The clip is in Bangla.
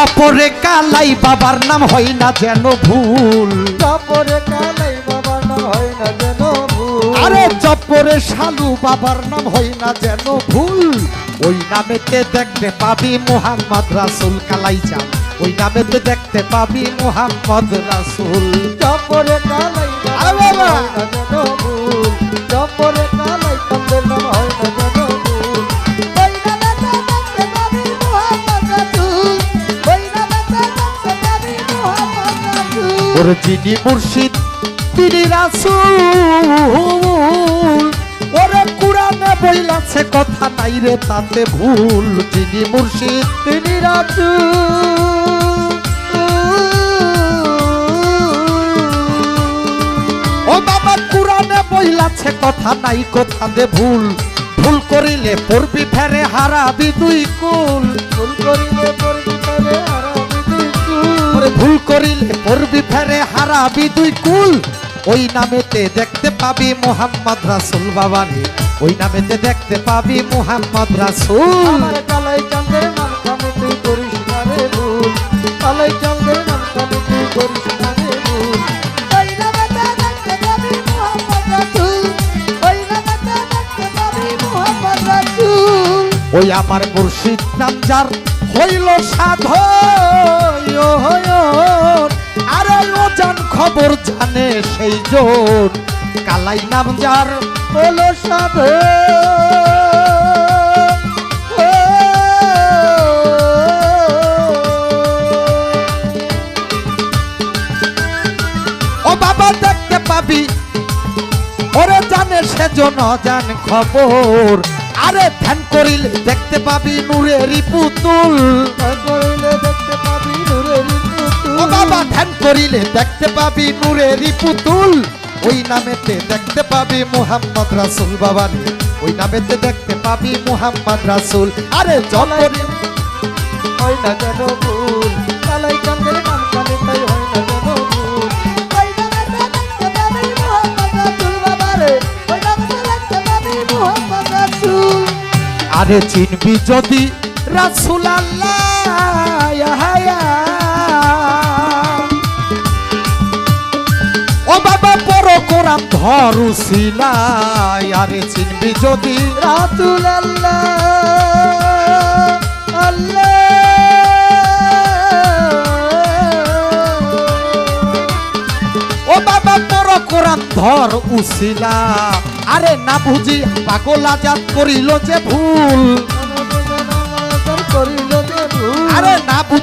জপরে কালাই বাবার নাম হয় না যেন ভুল। তারপরে কালাই বাবার নাম হয় না যেন ভুল। আরে জপরে শালু বাবার নাম হয় না যেন ভুল। ওই নামেতে দেখতে পাবি মোহাম্মদ রাসুল কালাই চান ওই নামেতে দেখতে পাবি মোহাম্মদ রাসুল। চপরে কালাই বাবা! না যেন ওর যিনি মুর্শিদ, তিনি রাসুল। ওরে কুরানে বইলাছে কথা নাই রে, তাতে ভুল। যিনি মুর্শিদ, তিনি রাসূল। ও বাবা কুরানে বইলাছে কথা নাই কথা দে ভুল। ভুল করিলে পড়বি ফেরে, হারাবি দুই কুল। ভুল করিলে করিলে পড়বি ফেরে হারাবি দুই কুল। ওই নামেতে দেখতে পাবি মোহাম্মদ রাসুল বাবারে ওই নামেতে দেখতে পাবি মোহাম্মদ রাসুল। আমার কালাই চাঁদের নাম খানে তুই করিস না রে ভুল। কালাই চাঁদের নাম খানে তুই করিস না রে ভুল। ওই আমার মুর্শিদ নাম যার হইল সাধ জান জানে সেই জন কালাই নাম যার হলো সাধু। ও। বাবা দেখতে পাবি, ওরে জানে সেজন জান খবর। আরে ধ্যান করিলে, দেখতে পাবি নূরেরই পুতুল। করিলে দেখতে পাবি নূরেরই পুতুল। ওই নামেতে দেখতে পাবি মুহাম্মদ রাসুল বাবারে। ওই নামেতে দেখতে পাবি মুহাম্মদ রাসুল। আরে হয় না যেন ভুল। কালাই নাম তাই হয় না যেন ভুল। রাসূল আরে চিনবি যদি রাসুল ও কোরআন ধরু সিলাই আরে চিনবি যদি আল্লাহ আল্লাহ ও বাবা বড় কোরআন ধর উসিলা আরে না বুঝি পাগল আজাদ করিল যে ভুল করিল যে ভুল আরে না বুঝি